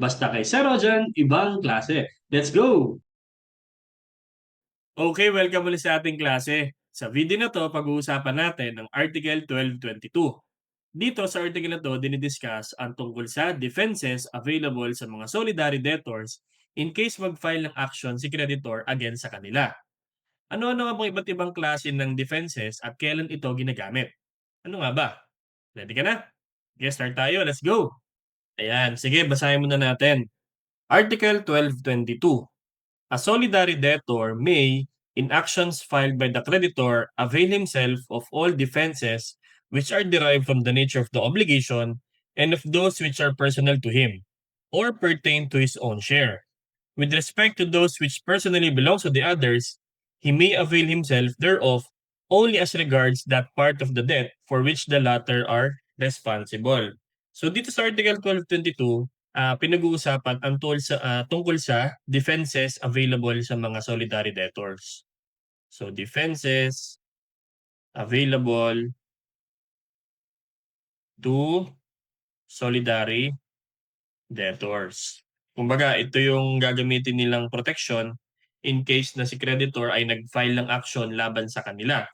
Basta kay Sir Rojan, ibang klase. Let's go! Okay, welcome ulit sa ating klase. Sa video na to, pag-uusapan natin ang Article 1222. Dito sa article na to, dinidiscuss ang tungkol sa defenses available sa mga solidary debtors in case mag-file ng action si creditor against sa kanila. Ano-ano nga pong iba't ibang klase ng defenses at kailan ito ginagamit? Ano nga ba? Ready ka na? Okay, start tayo. Let's go! Ayan, sige, basahin muna natin. Article 1222. A solidary debtor may, in actions filed by the creditor, avail himself of all defenses which are derived from the nature of the obligation and of those which are personal to him or pertain to his own share. With respect to those which personally belong to the others, he may avail himself thereof only as regards that part of the debt for which the latter are responsible. So dito sa Article 1222, ah, pinag-uusapan ang tungkol sa ah, tungkol sa defenses available sa mga solidary debtors. So defenses available to solidary debtors. Kumbaga, ito yung gagamitin nilang protection in case na si creditor ay nag-file ng action laban sa kanila.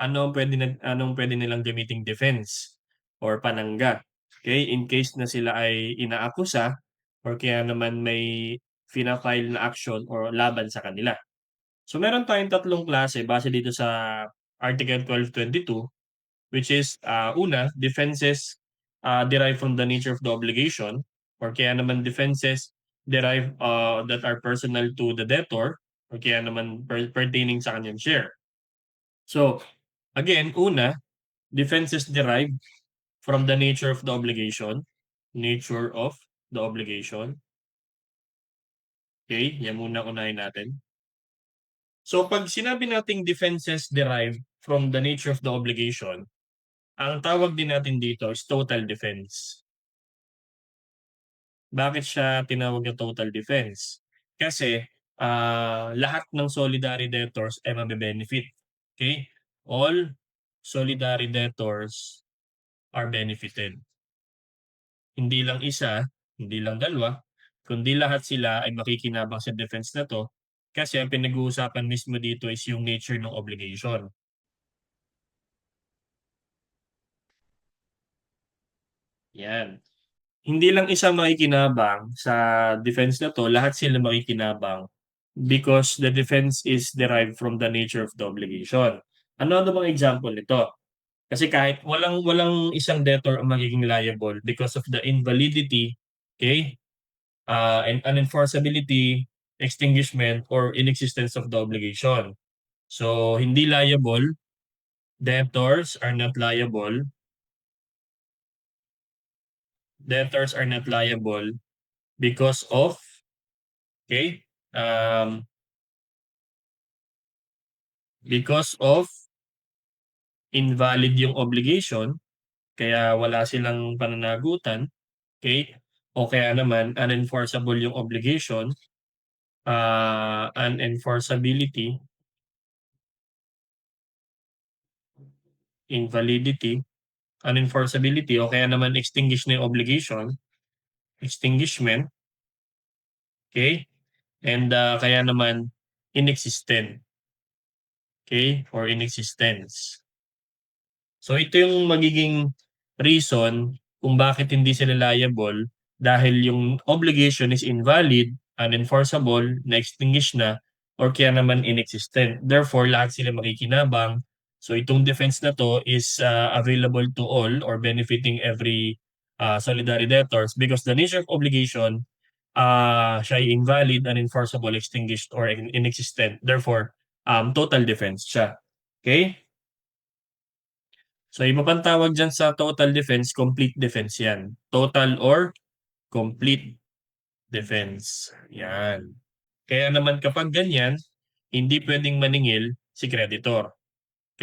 Ano pwede na, anong pwede nilang gamiting defense or panangga? Okay, in case na sila ay inaakusa or kaya naman may fina-file na action or laban sa kanila. So meron tayong tatlong klase base dito sa Article 1222 which is uh, una, defenses uh, derived from the nature of the obligation or kaya naman defenses derived uh, that are personal to the debtor or kaya naman per- pertaining sa kanyang share. So, again, una, defenses derived from the nature of the obligation. Nature of the obligation. Okay, yan muna unahin natin. So, pag sinabi nating defenses derived from the nature of the obligation, ang tawag din natin dito is total defense. Bakit siya tinawag na total defense? Kasi ah, lahat ng solidary debtors ay mabe-benefit. Okay? All solidary debtors are benefited. Hindi lang isa, hindi lang dalawa, kundi lahat sila ay makikinabang sa defense na to kasi ang pinag-uusapan mismo dito is yung nature ng obligation. Yan. Hindi lang isa makikinabang sa defense na to, lahat sila makikinabang because the defense is derived from the nature of the obligation. Ano-ano bang example nito? Kasi kahit walang walang isang debtor ang magiging liable because of the invalidity, okay? Uh, and unenforceability, extinguishment, or inexistence of the obligation. So, hindi liable, debtors are not liable debtors are not liable because of okay um because of invalid yung obligation kaya wala silang pananagutan okay o kaya naman unenforceable yung obligation uh, unenforceability invalidity unenforceability o kaya naman extinguish na yung obligation, extinguishment, okay? And uh, kaya naman inexistent, okay? Or inexistence. So ito yung magiging reason kung bakit hindi sila liable dahil yung obligation is invalid, unenforceable, na-extinguish na, or kaya naman inexistent. Therefore, lahat sila makikinabang So itong defense na to is uh, available to all or benefiting every uh, solidary debtors because the nature of obligation uh, siya ay invalid, unenforceable, extinguished, or in- inexistent. Therefore, um, total defense siya. Okay? So iba pang tawag dyan sa total defense, complete defense yan. Total or complete defense. Yan. Kaya naman kapag ganyan, hindi pwedeng maningil si creditor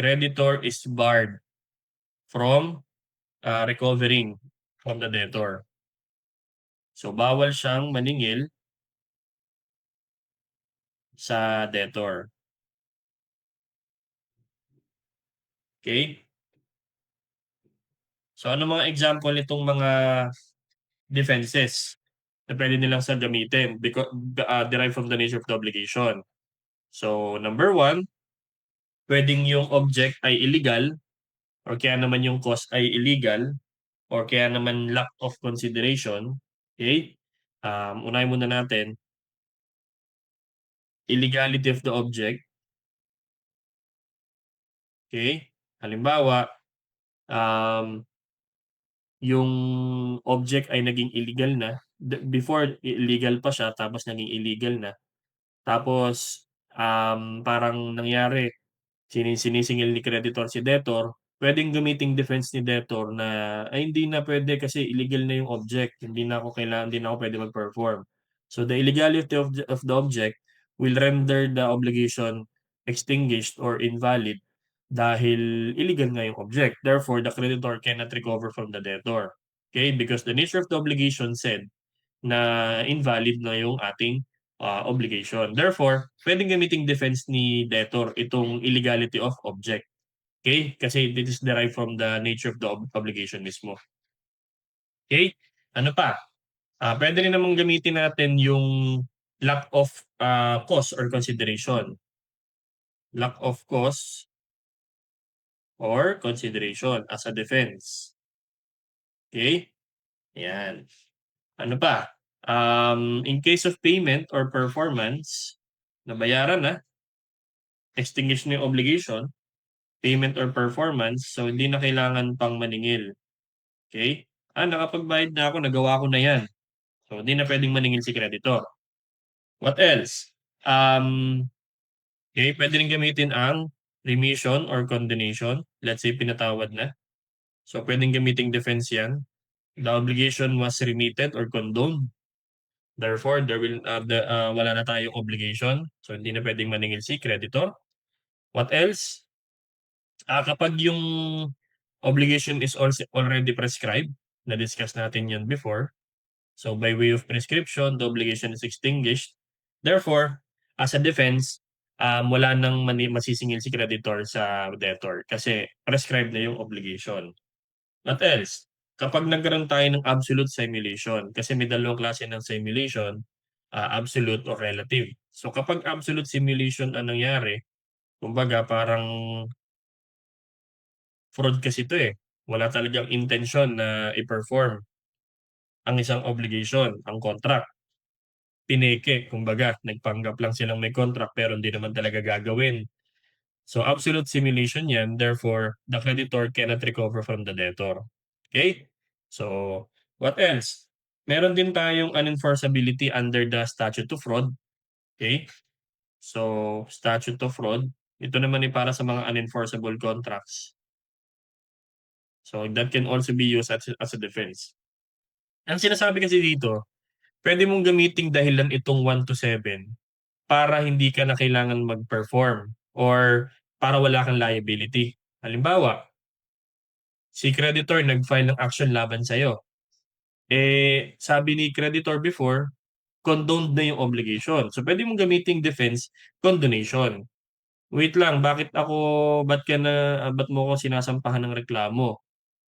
creditor is barred from uh, recovering from the debtor. So bawal siyang maningil sa debtor. Okay? So ano mga example nitong mga defenses? na pwede nilang sa gamitin beca ah, derived from the nature of the obligation. So, number 1 pwedeng yung object ay illegal or kaya naman yung cause ay illegal or kaya naman lack of consideration, okey? Um, unahin muna natin illegality of the object. Okey, halimbawa, um yung object ay naging illegal na, before illegal pa siya tapos naging illegal na. Tapos, um, parang nangyari sini sinisingil ni creditor si debtor, pwedeng gamiting defense ni debtor na, "Ay hindi na pwede kasi illegal na yung object, hindi na ako kailangan hindi na ako pwede mag-perform." So, the illegality of the of the object will render the obligation extinguished or invalid dahil illegal nga yung object. Therefore, the creditor cannot recover from the debtor, okey? Because the nature of the obligation said na invalid na yung ating, ah, obligation. Therefore, pwedeng gamiting defense ni debtor itong illegality of object, okey? Kasi this is derived from the nature of the ob obligation mismo. Okey, ano pa? Ah, pwede rin namang gamitin natin yung lack of, ah, cause or consideration. Lack of cause or consideration as a defense. Okey, 'yan. Ano pa? Um, in case of payment or performance, nabayaran na extinguish na yung obligation, payment or performance, so hindi na kailangan pang maningil, okey? Ah, nakapagbayad na ako, nagawa ko na 'yan. So, hindi na pwedeng maningil si creditor. What else? Um, okey, pwede rin gamitin ang remission or condonation, let's say pinatawad na. So, pwedeng gamiting defense 'yan. The obligation was remitted or condoned. Therefore, there will, ah, the, ah, wala na tayong obligation, so hindi na pwedeng maningil si creditor. What else? Ah, kapag yung obligation is also already prescribed, na-discuss natin 'yan before. So, by way of prescription, the obligation is extinguished. Therefore, as a defense, um, wala ng mani masisingil si creditor sa debtor kasi prescribed na yung obligation. What else? Kapag nagkaroon tayo ng absolute simulation, kasi may dalawang klase ng simulation, ah, absolute or relative. So, kapag absolute simulation ang nangyari, kumbaga parang fraud kasi 'to, eh, wala talagang intensyon na i-perform ang isang obligation, ang contract. Pineke kumbaga, nagpanggap lang silang may contract pero hindi naman talaga gagawin. So, absolute simulation 'yan, therefore, the creditor cannot recover from the debtor, okey? So, what else? Meron din tayong unenforceability under the statute to fraud, okey? So, statute to fraud, ito naman ay para sa mga unenforceable contracts. So, that can also be used as as a defense. Ang sinasabi kasi dito, pwede mong gamiting dahilan itong 1 to 7 para hindi ka na kailangan mag-perform or para wala kang liability. Halimbawa si creditor nag-file ng action laban sa'yo. Eh, sabi ni creditor before, condoned na yung obligation. So, pwede mong gamiting defense, condonation. "Wait lang, bakit ako ba't ka na ba't mo ako sinasampahan ng reklamo?"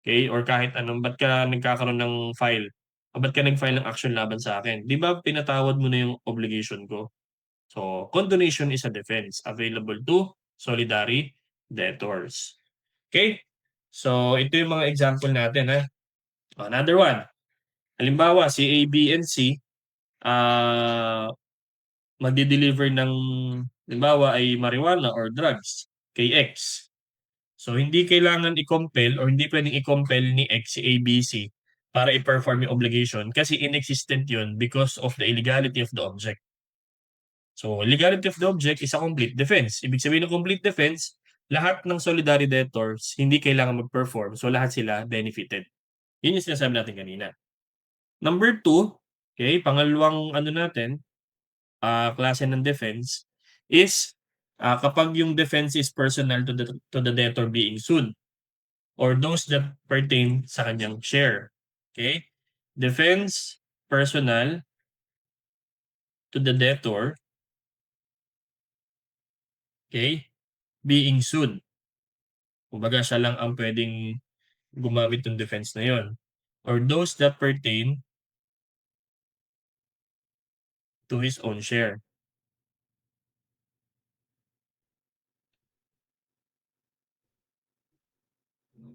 Okey, or kahit anong, "Ba't ka nagkakaroon ng file ba't ka nag-file ng action laban sa'kin? 'Di ba pinatawad mo na yung obligation ko?" So, condonation is a defense available to solidary debtors. Okey? So, ito yung mga example natin, ha. Another one, halimbawa si A, B, and C, ah, magde-deliver ng halimbawa ay marijuana or drugs kay X. So, hindi kailangan i-compel or hindi pwedeng i-compel ni X si A, B, C para i-perform yung obligation kasi inexistent yun because of the illegality of the object. So, legality of the object is a complete defense. Ibig sabihin ng complete defense, lahat ng solidary debtors hindi kailangan mag-perform, so lahat sila benefited. Yun yung sinasabi natin kanina. Number 2, okey, pangalawang ano natin, ah, klase ng defense is, ah, kapag yung defense is personal to the to the debtor being sued or those that pertain sa kanyang share, okey? Defense personal to the debtor okey, being sued. Kumbaga siya lang ang pwedeng gumamit ng defense na yun or those that pertain to his own share.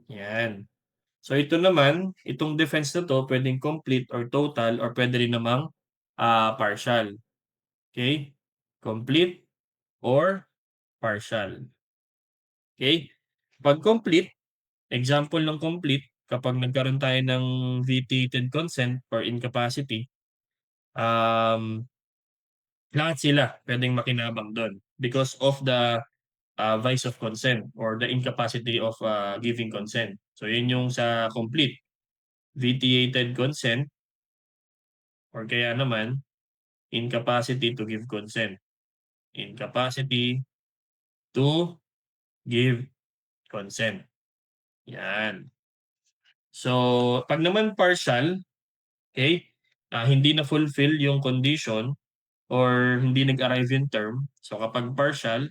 Yan. So ito naman, itong defense na 'to puwedeng complete or total or puwede rin namang, ah, partial. Okey? Complete or partial. Okey? 'Pag complete, example ng complete kapag nagkaroon tayo ng vitiated consent or incapacity, um, lahat sila puwedeng makinabang dun because of the, ah, vice of consent or the incapacity of, ah, giving consent. So yun yung sa complete. Vitiated consent or kaya naman incapacity to give consent. Incapacity to give consent, yan. So 'pag naman partial, okey, ah, hindi na-fulfill yung condition or hindi nag-arrive yung term, so kapag partial,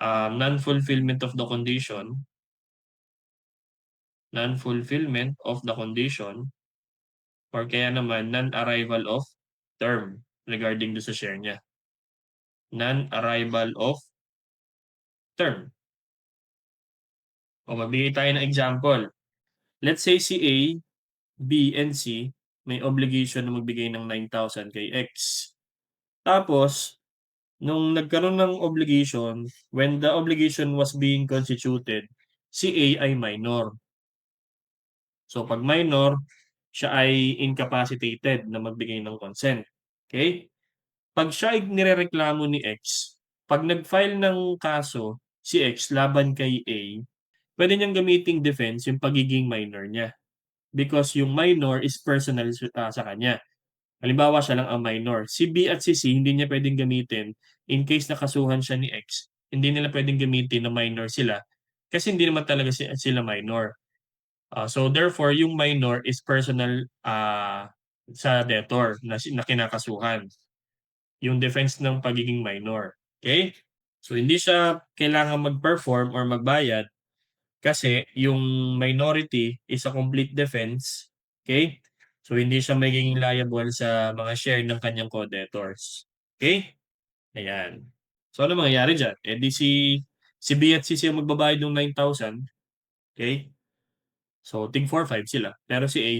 ah, non-fulfillment of the condition non-fulfillment of the condition or kaya naman non-arrival of term regarding dun sa share niya. Non-arrival of term. O magbigay tayo ng example. Let's say si A, B, and C may obligation na magbigay ng 9,000 kay X. Tapos nung nagkaroon ng obligation, when the obligation was being constituted, si A ay minor. So 'pag minor, siya ay incapacitated na magbigay ng consent, okey? 'Pag siya ay nirereklamo ni X, 'pag nag-file ng kaso si X laban kay A, puwede niyang gamiting defense yung pagiging minor niya. Because yung minor is personal ah, sa kanya. Halimbawa siya lang ang minor, si B at si C hindi niya puwedeng gamitin in case na kasuhan siya ni X, hindi nila puwedeng gamitin na minor sila kasi hindi naman talaga si sila minor. Ah, so therefore yung minor is personal, ah, sa debtor na si na kinakasuhan. Yung defense ng pagiging minor, okey? So hindi siya kailangang mag-perform or magbayad kasi yung minority is a complete defense, okey? So hindi siya magiging liable sa mga share ng kanyang co-debtors, okey? Ayan. So ano mangyayari diyan, eh di si si B at C ang magbabayad nung 9,000, okey? So tig 4,500 sila, pero si A,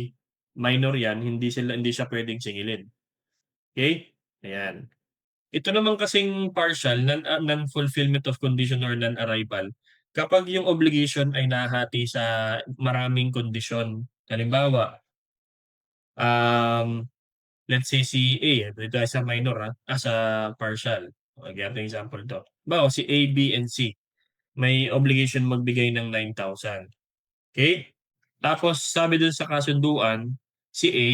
minor yan hindi sila hindi siya puwedeng singilin. Okey? Ayan. Ito naman kasing partial non ah, non-fulfillment of condition or non-arrival, kapag yung obligation ay nahahati sa maraming kondisyon. Halimbawa um, let's say si A, dito tayo sa minor, ah, ah, sa partial. Natin example 'to. Halimbawa si A, B, and C, may obligation magbigay ng 9,000, okey? Tapos sabi dun sa kasunduan, si A,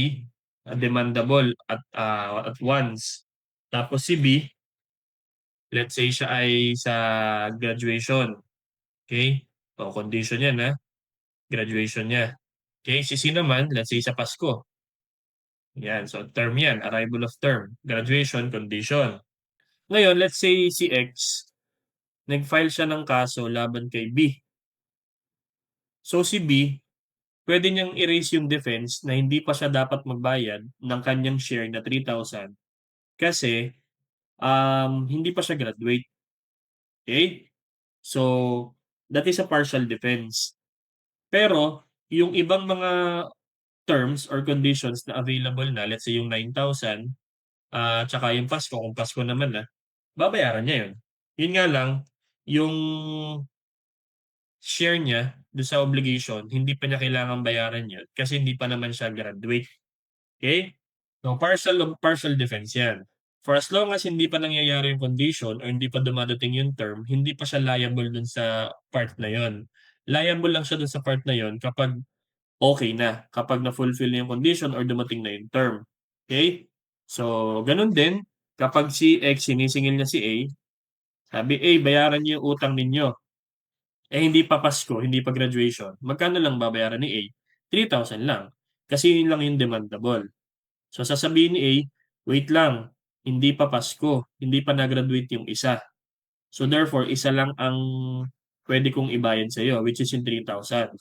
ah, demandable at, ah, at once. Tapos si B, let's say siya ay sa graduation, okey? O condition yan, ah, graduation niya. Okey, si C naman let's say sa Pasko. Yan, so term yan, arrival of term, graduation, condition. Ngayon let's say si X, nag-file siya ng kaso laban kay B. So si B, puwede niyang i-raise yung defense na hindi pa siya dapat magbayad ng kanyang share na 3,000 kasi, um, hindi pa siya graduate. Okey? So that is a partial defense. Pero yung ibang mga terms or conditions na available na, let's say yung 9,000, ah, tsaka yung Pasko kung Pasko naman na, babayaran niya yun. Yun nga lang, yung share niya dun sa obligation hindi pa niya kailangang bayaran yun kasi hindi pa naman siya graduate, okey? So partial partial defense yan. For as long as hindi pa nangyayari yung condition or hindi pa dumadating yung term, hindi pa siya liable dun sa part na yun. Liable lang siya dun sa part na yun kapag okey na, kapag na-fulfill na yung condition or dumating na yung term, okey? So ganun din kapag si X sinisingil niya si A, sabi, "A, bayaran niyo yung utang ninyo." Eh hindi pa Pasko, hindi pa graduation, magkano lang babayaran ni A? 3,000 lang, kasi yun lang yung demandable. So sasabihin ni A, "Wait lang, hindi pa Pasko, hindi pa na-graduate yung isa. So therefore isa lang ang puwede kong ibayad sa'yo which is yung 3,000."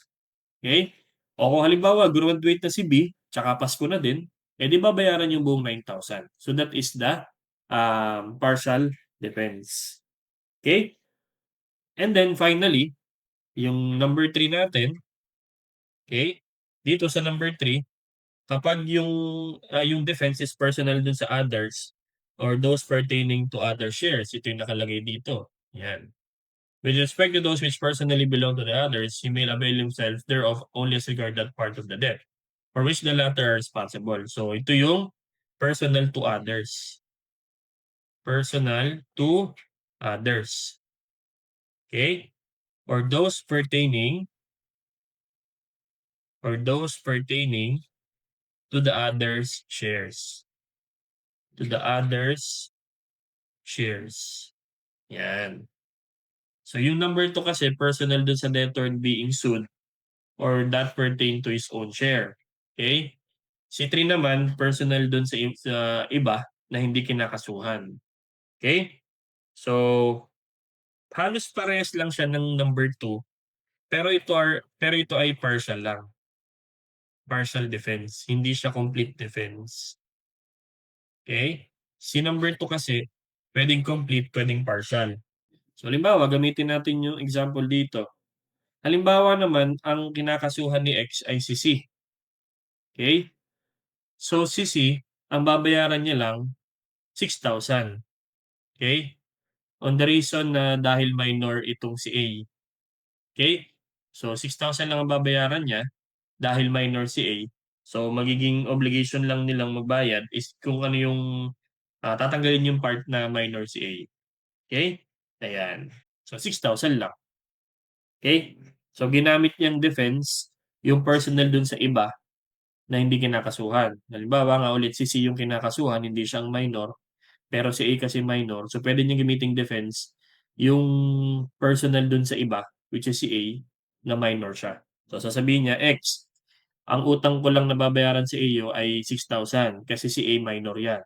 Okey? O kung halimbawa grumaduate na si B, tsaka Pasko na din, eh di babayaran yung buong 9,000. So that is the um, partial defense. Okay? And then finally, yung number 3 natin, okay? Dito sa number 3, kapag yung uh, yung defense is personal dun sa others or those pertaining to other shares, ito yung nakalagay dito. Yan. With respect to those which personally belong to the others, he may avail himself thereof only as regard that part of the debt for which the latter are responsible. So ito yung personal to others. Personal to others. Okay? Or those pertaining or those pertaining to the others shares. To the others shares. Yan. So yung number 2 kasi personal dun sa debtor being sued or that pertain to his own share. Okay? Si 3 naman personal dun sa, sa iba na hindi kinakasuhan. Okay? So halos parehas lang siya ng number 2 pero ito are pero ito ay partial lang. Partial defense, hindi siya complete defense. Okay? Si number 2 kasi pwedeng complete, pwedeng partial. So halimbawa gamitin natin yung example dito. Halimbawa naman ang kinakasuhan ni X ay si C. Okay? So si C, ang babayaran niya lang 6,000. Okay? On the reason na dahil minor itong si A. Okay? So 6,000 lang ang babayaran niya dahil minor si A. So magiging obligation lang nilang magbayad is kung ano yung uh, tatanggalin yung part na minor si A. Okay? Ayan. So, 6,000 lang. Okay? So, ginamit niyang defense yung personal dun sa iba na hindi kinakasuhan. Halimbawa nga ulit si C yung kinakasuhan, hindi siyang minor, pero si A kasi minor. So, pwede niyang gamiting defense yung personal dun sa iba, which is si A, na minor siya. So, sasabihin niya, X, ang utang ko lang nababayaran sa iyo ay 6,000 kasi si A minor yan.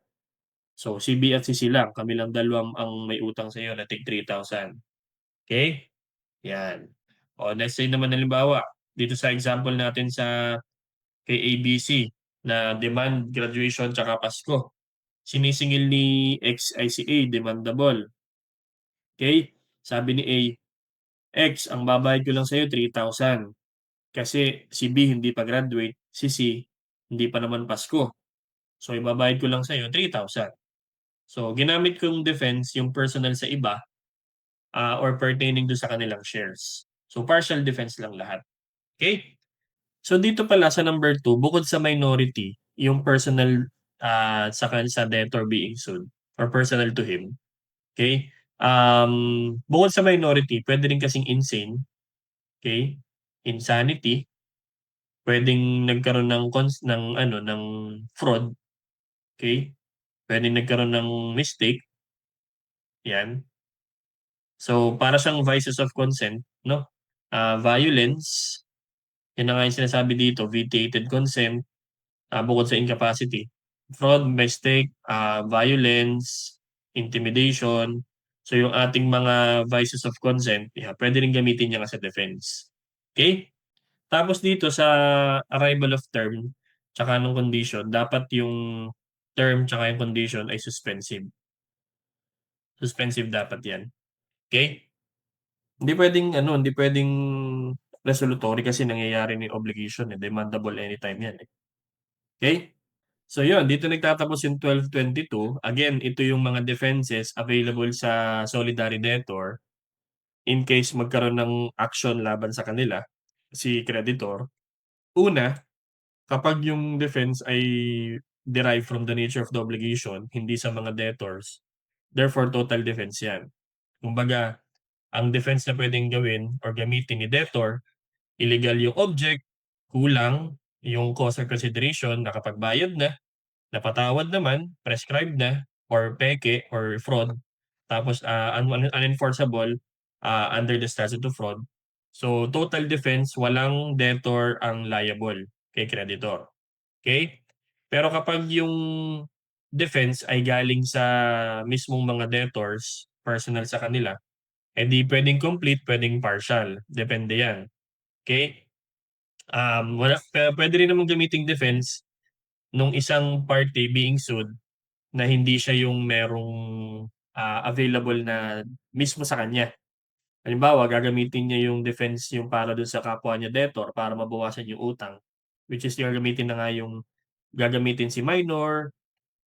So, si B at si C lang, kami lang dalawang ang may utang sa iyo na tig 3,000. Okay? Yan. O, let's say naman halimbawa, dito sa example natin sa kay ABC na demand graduation tsaka Pasko. Sinisingil ni X ay si A, demandable. Okay? Sabi ni A, X, ang babayad ko lang sa iyo 3,000. Kasi si B hindi pa graduate, si C hindi pa naman Pasko. So, ibabayad ko lang sa iyo 3,000. So, ginamit kong defense yung personal sa iba uh, or pertaining do sa kanilang shares. So, partial defense lang lahat. Okay? So, dito pala sa number 2, bukod sa minority, yung personal uh, sa, sa debtor being sued or personal to him. Okay? Um, bukod sa minority, pwede rin kasing insane. Okay? Insanity. Pwedeng nagkaroon ng cons ng ano ng fraud. Okay? Pwede nagkaroon ng mistake. Yan. So, para siyang vices of consent, no? Uh, violence, yun na nga yung sinasabi dito, vitiated consent, uh, bukod sa incapacity. Fraud, mistake, uh, violence, intimidation. So, yung ating mga vices of consent, yeah, pwede rin gamitin niya as defense. Okay? Tapos dito sa arrival of term, tsaka ng condition, dapat yung term tsaka yung condition ay suspensive. Suspensive dapat yan. Okay? Hindi pwedeng ano, hindi pwedeng resolutory kasi nangyayari ni obligation eh. Demandable anytime yan eh. Okay? So yun, dito nagtatapos yung 1222. Again, ito yung mga defenses available sa solidary debtor in case magkaroon ng action laban sa kanila, si creditor. Una, kapag yung defense ay derived from the nature of the obligation, hindi sa mga debtors. Therefore, total defense yan. Kumbaga, ang defense na pwedeng gawin or gamitin ni debtor, illegal yung object, kulang yung cost or consideration, nakapagbayad na, napatawad naman, prescribed na, or peke or fraud, tapos uh, un- unenforceable uh, under the statute of fraud. So, total defense, walang debtor ang liable kay creditor. Okay? Pero kapag yung defense ay galing sa mismong mga debtors, personal sa kanila, eh di pwedeng complete, pwedeng partial. Depende yan. Okay? Um, wala, pwede rin naman gamiting defense nung isang party being sued na hindi siya yung merong, ah, available na mismo sa kanya. Halimbawa, gagamitin niya yung defense yung para dun sa kapwa niya debtor para mabawasan yung utang, which is gagamitin na nga yung gagamitin si minor,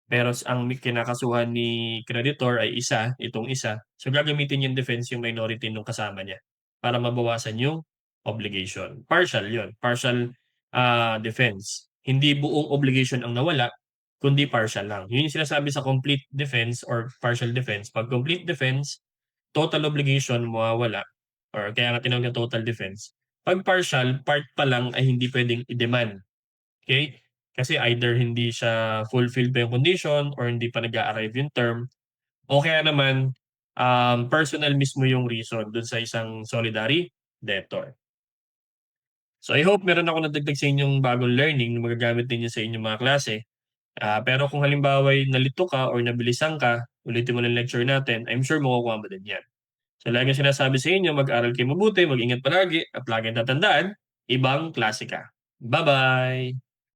pero ang kinakasuhan ni creditor ay isa, itong isa. So, gagamitin yung defense yung minority nung kasama niya para mabawasan yung obligation. Partial yun, partial, ah, defense. Hindi buong obligation ang nawala, kundi partial lang. Yun yung sinasabi sa complete defense or partial defense. 'Pag complete defense, total obligation mawawala or kaya nga tinawag na total defense. 'Pag partial, part pa lang ay hindi puwedeng i-demand, okey? Kasi either hindi siya fulfilled pa yung condition or hindi pa nag-a-arrive yung term o kaya naman, um, personal mismo yung reason dun sa isang solidary debtor. So, I hope meron akong nadagdag sa inyong bagong learning na magagamit ninyo sa inyong mga klase. Ah, pero kung halimbawa'y nalito ka or nabilisan ka, ulitin mo lang lecture natin, I'm sure makukuha mo din 'yan. So, lagi sinasabi sa inyo mag-aral kayong mabuti, mag-ingat palagi at laging tatandaan, ibang klase ka. Ba-bye.